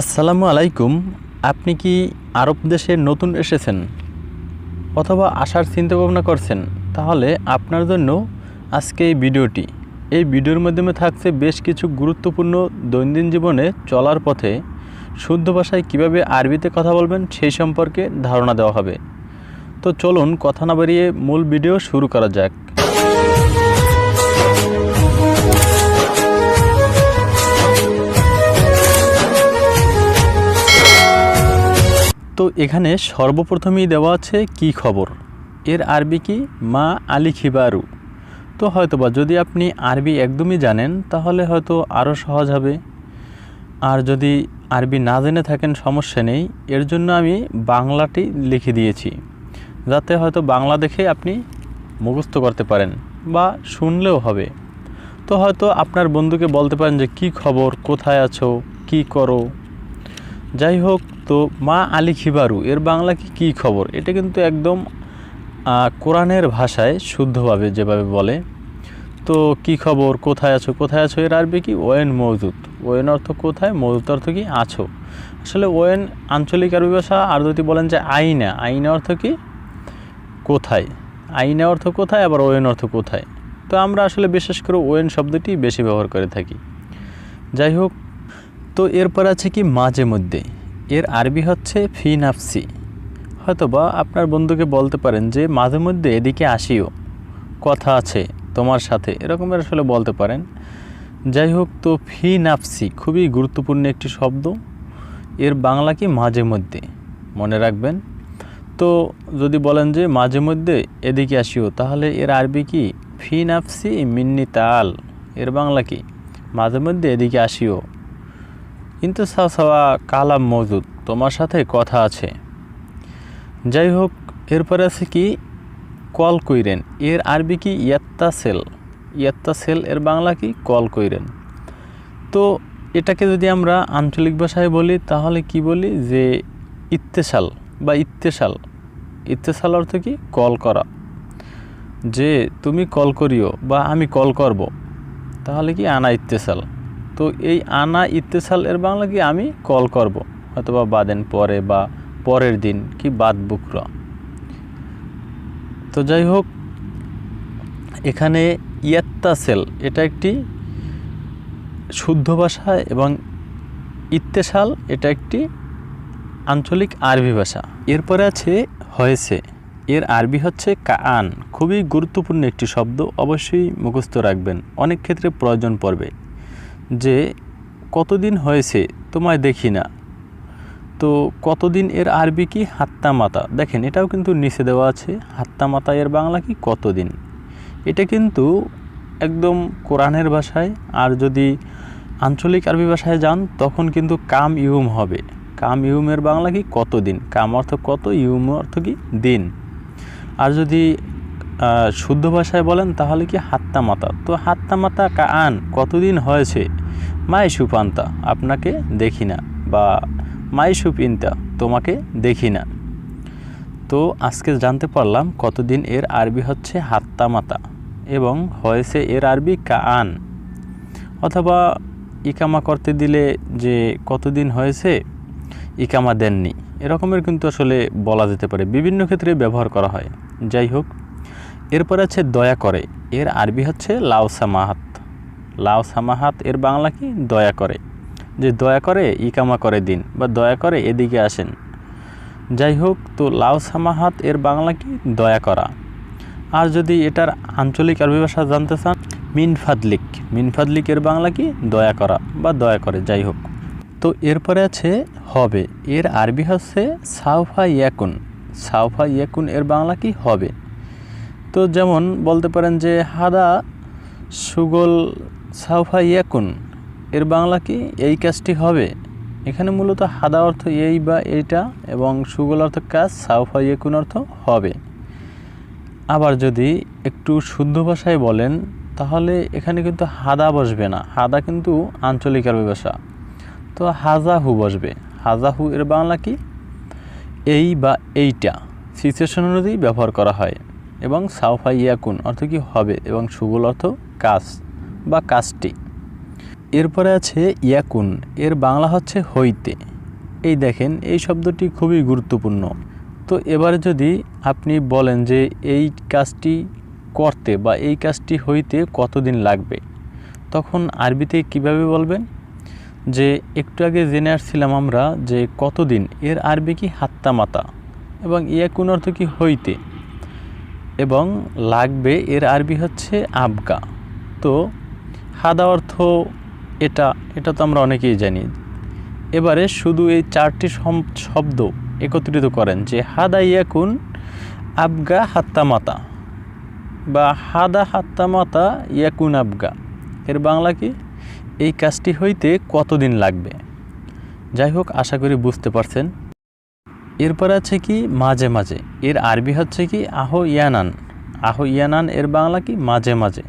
আসসালামু আলাইকুম, আপনি কি আরব দেশে নতুন এসেছেন অথবা আসার চিন্তা ভাবনা করছেন? তাহলে আপনার জন্য আজকে এই ভিডিওটি। এই ভিডিওর মাধ্যমে থাকছে বেশ কিছু গুরুত্বপূর্ণ দৈনন্দিন জীবনে চলার পথে শুদ্ধ ভাষায় কীভাবে আরবিতে কথা বলবেন সেই সম্পর্কে ধারণা দেওয়া হবে। তো চলুন কথা না বাড়িয়ে মূল ভিডিও শুরু করা যাক। তো এখানে সর্বপ্রথমেই দেওয়া আছে কি খবর? এর আরবি কি? মা আলি খিবারু। তো হয়তোবা যদি আপনি আরবি একদমই জানেন, তাহলে হয়তো আরও সহজ হবে। আর যদি আরবি না জেনে থাকেন, সমস্যা নেই। এর জন্য আমি বাংলাটি লিখে দিয়েছি, যাতে হয়তো বাংলা দেখে আপনি মুখস্থ করতে পারেন বা শুনলেও হবে। তো হয়তো আপনার বন্ধুকে বলতে পারেন যে, কি খবর? কোথায় আছো? কি করো? যাই হোক তো মা আলী খিবারু, এর বাংলা কি, কী খবর? এটা কিন্তু একদম কোরআনের ভাষায় শুদ্ধভাবে যেভাবে বলে। তো কি খবর? কোথায় আছো? কোথায় আছো? এর আরবি কি? ওয়েন মজুদ। ওয়েন অর্থ কোথায়? মজুদ অর্থ কি? আছো। আসলে ওয়েন আঞ্চলিক আরবি ভাষা, আর যদি বলেন যে আইনা আইনা অর্থ কি? কোথায়? আইনা অর্থ কোথায়? আবার ওয়েন অর্থ কোথায়? তো আমরা আসলে বিশেষ করে ওয়েন শব্দটি বেশি ব্যবহার করে থাকি। যাই হোক তো এরপর আছে কি? মাঝে মধ্যে। এর আরবি হচ্ছে ফি নাফসি। হয়তোবা আপনার বন্ধুকে বলতে পারেন যে, মাঝে মধ্যে এদিকে আসিও। কথা আছে তোমার সাথে। এরকমের আসলে বলতে পারেন। যাই হোক, তো ফি নাফসি খুবই গুরুত্বপূর্ণ একটি শব্দ। এর বাংলা কি মাঝে মধ্যে মনে রাখবেন। তো যদি বলেন যে, মাঝে মধ্যে এদিকে আসিও তাহলে এর আরবি কি? ফি নাফসি মিন্নি তাল এর বাংলা কি? মাঝে মধ্যে এদিকে আসিও কিন্তু সাওয়া কালাম মজুদ, তোমার সাথে কথা আছে। যাই হোক এরপরে আছে কি? কল কইরেন। এর আরবি কি? ইয়াত্তা সেল ইয়াত্তা সেল এর বাংলা কি? কল কইরেন। তো এটাকে যদি আমরা আঞ্চলিক ভাষায় বলি, তাহলে কি বলি? যে ইত্তেশাল বা ইত্তেশাল। ইত্তেশাল অর্থ কি? কল করা। যে তুমি কল করিও বা আমি কল করব। তাহলে কি? আনা ইত্তেশাল। তো এই আনা ইত্তেসাল এর বাংলা কি আমি কল করব? অথবা বাদেন পরে বা পরের দিন কি বাদ বুকরা? তো যাই হোক, এখানে ইয়াত্তাসেল, এটা একটি শুদ্ধ ভাষা এবং ইত্তেশাল এটা একটি আঞ্চলিক আরবি ভাষা। এরপরে আছে হয়েছে। এর আরবি হচ্ছে কাআন, খুবই গুরুত্বপূর্ণ একটি শব্দ, অবশ্যই মুখস্থ রাখবেন। অনেক ক্ষেত্রে প্রয়োজন পড়বে। যে কতদিন হয়েছে তোমায় দেখি না। তো কতদিন এর আরবি কি হাত্তা মাতা দেখেন, এটাও কিন্তু নিচে দেওয়া আছে হাত্তা মাতা এর বাংলা কি কতদিন? এটা কিন্তু একদম কোরআনের ভাষায়, আর যদি আঞ্চলিক আরবি ভাষায় যান, তখন কিন্তু কাম ইউম হবে। কাম ইউমের বাংলা কি কতদিন? কাম অর্থ কত, ইউম অর্থ কি দিন। আর যদি শুদ্ধ ভাষায় বলেন তাহলে কি হাত্তা মাতা? তো হাত্তা মাতা কান কতদিন হয়েছে? মাই সুপান্তা আপনাকে দেখি না। বা মাই সুপিন্তা তোমাকে দেখি না। তো আজকে জানতে পারলাম কতদিন এর আরবি হচ্ছে হাত্তা মাতা এবং হয়েছে এর আরবি কান অথবা ইকামা করতে দিলে যে কতদিন হয়েছে, ইকামা দেননি। এরকমের কিন্তু আসলে বলা যেতে পারে। বিভিন্ন ক্ষেত্রে ব্যবহার করা হয়। যাই হোক এরপর আছে দয়া করে, এর আরবি হচ্ছে লাউ সামাহাত। লাউ সামাহাত এর বাংলা কি? দয়া করে। যে দয়া করে, ইকামা করে দিন বা দয়া করে এদিকে আসেন। যাই হোক, তো লাউ সামাহাত এর বাংলা কি? দয়া করা। আর যদি এটার আঞ্চলিক আরবি ভাষা জানতে চান মিনফাদলিক মিনফাদলিক এর বাংলা কি? দয়া করা বা দয়া করে, যাই হোক। তো এরপরে আছে হবে। এর আরবি হচ্ছে সাউফা ইয়াকুন। সাউফা ইয়াকুন এর বাংলা কি? হবে। তো যেমন বলতে পারেন যে হাদা সুগল সাউফা ইয়াকুন। এর বাংলা কি? এই কাজটি হবে। এখানে মূলত হাদা অর্থ এই বা এইটা এবং সুগল অর্থ কাজ, সাউফা ইয়াকুন অর্থ হবে। আবার যদি একটু শুদ্ধ ভাষায় বলেন, তাহলে এখানে কিন্তু হাদা বসবে না। হাদা কিন্তু আঞ্চলিক আরবি ভাষা। তো হাজাহু বসবে। হাজাহু এর বাংলা কি? এই বা এইটা। সিচুয়েশন অনুযায়ী ব্যবহার করা হয়। এবং সাউফা ইয়াকুন, অর্থ কি হবে এবং সুগুল অর্থ কাজ বা কাজটি। এরপরে আছে ইয়াকুন, এর বাংলা হচ্ছে হইতে। এই দেখেন, এই শব্দটি খুবই গুরুত্বপূর্ণ। তো এবারে যদি আপনি বলেন যে এই কাজটি করতে বা এই কাজটি হইতে কতদিন লাগবে, তখন আরবিতে কীভাবে বলবেন? যে একটু আগে জেনে আসছিলাম আমরা যে কতদিন, এর আরবি কি হাত্তা মাতা এবং ইয়াকুন অর্থ কি হইতে। এবং লাগবে এর আরবি হচ্ছে আবগা। তো হাদা অর্থ এটা এটা তো আমরা অনেকেই জানি। এবারে শুধু এই চারটি শব্দ একত্রিত করেন যে হাদা ইয়াকুন আবগা হাত্তা মাতা বা হাদা হাত্তা মাতা ইয়াকুন আবগা। এর বাংলা কি? এই কাজটি হইতে কতদিন লাগবে? যাই হোক, আশা করি বুঝতে পারছেন। এরপর আছে কি? মাঝে মাঝে। এর আরবি হচ্ছে কি? আহো ইয়ানান। আহো ইয়ানান এর বাংলা কি? মাঝে মাঝে।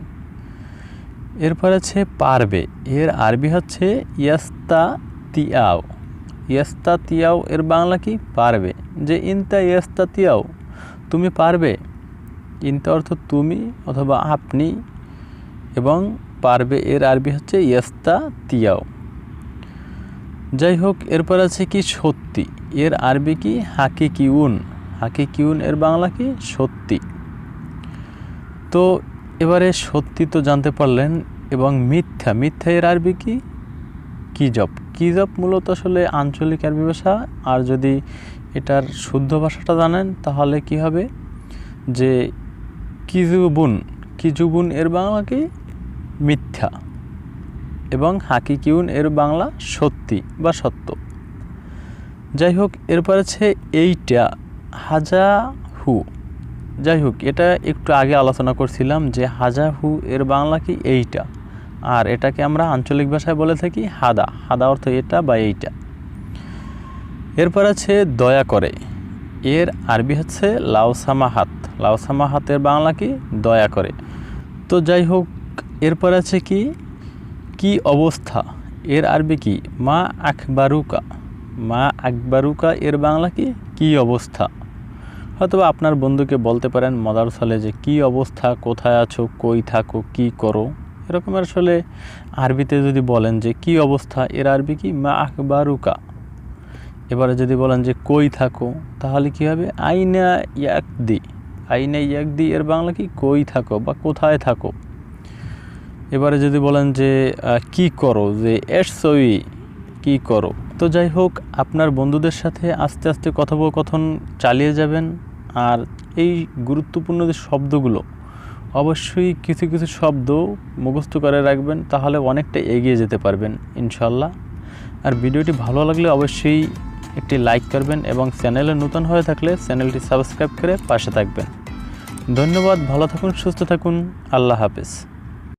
এরপর আছে পারবে। এর আরবি হচ্ছে ইয়াস্তা তিয়াও। ইয়াস্তা তিয়াও এর বাংলা কি? পারবে। যে ইনতা ইয়াস্তা তিয়াও, তুমি পারবে। ইনতা অর্থ তুমি অথবা আপনি এবং পারবে এর আরবি হচ্ছে ইয়াস্তা তিয়াও। যাই হোক, এরপর আছে কি সত্যি? এর আরবি কি? হাকি কিউন হাকি কিউন এর বাংলা কি? সত্যি। তো এবারে সত্যি তো জানতে পারলেন এবং মিথ্যা। মিথ্যা এর আরবি কি? কিজব। কিজব মূলত আসলে আঞ্চলিক আরবি ভাষা। আর যদি এটার শুদ্ধ ভাষাটা জানেন, তাহলে কি হবে? যে কিজুবুন। কিজুবুন এর বাংলা কি? মিথ্যা। এবং হাকিকিউন এর বাংলা সত্যি বা সত্য। যাই হোক এরপর আছে এইটা, হাজা হু। যাই হোক এটা একটু আগে আলোচনা করছিলাম যে হাজা হু, এর বাংলা কি এইটা? আর এটাকে আমরা আঞ্চলিক ভাষায় বলে থাকি হাদা। হাদা অর্থ এটা বা এইটা। এরপর আছে দয়া করে। এর আরবি হচ্ছে লাউসামাহাত লাউসামাহাতের বাংলা কি? দয়া করে। তো যাই হোক এরপর আছে কি? কি অবস্থা? এর আরবি কি? মা আকবারুকা। মা আকবারুকা, এর বাংলা কি? কি অবস্থা? হয়তোবা আপনার বন্ধুকে বলতে পারেন মদার ছলে যে কি অবস্থা, কোথায় আছো, কই থাকো, কি করো? এরকম আসলে আরবিতে যদি বলেন যে কি অবস্থা, এর আরবি কি? মা আকবারুকা। এবারে যদি বলেন যে কই থাকো, তাহলে কি হবে? আইনা ইয়াকদি। আইনা ইয়াকদি, এর বাংলা কি? কই থাকো বা কোথায় থাকো। এবারে যদি বলেন যে কি করো? যে এস সই কি করো? তো যাই হোক, আপনার বন্ধুদের সাথে আস্তে আস্তে কথোপকথন চালিয়ে যাবেন। আর এই গুরুত্বপূর্ণ যে শব্দগুলো, অবশ্যই কিছু কিছু শব্দ মুখস্থ করে রাখবেন, তাহলে অনেকটা এগিয়ে যেতে পারবেন ইনশাল্লাহ আর ভিডিওটি ভালো লাগলে অবশ্যই একটি লাইক করবেন এবং চ্যানেলে নতুন হয়ে থাকলে চ্যানেলটি সাবস্ক্রাইব করে পাশে থাকবেন। ধন্যবাদ, ভালো থাকুন, সুস্থ থাকুন, আল্লাহ হাফেজ।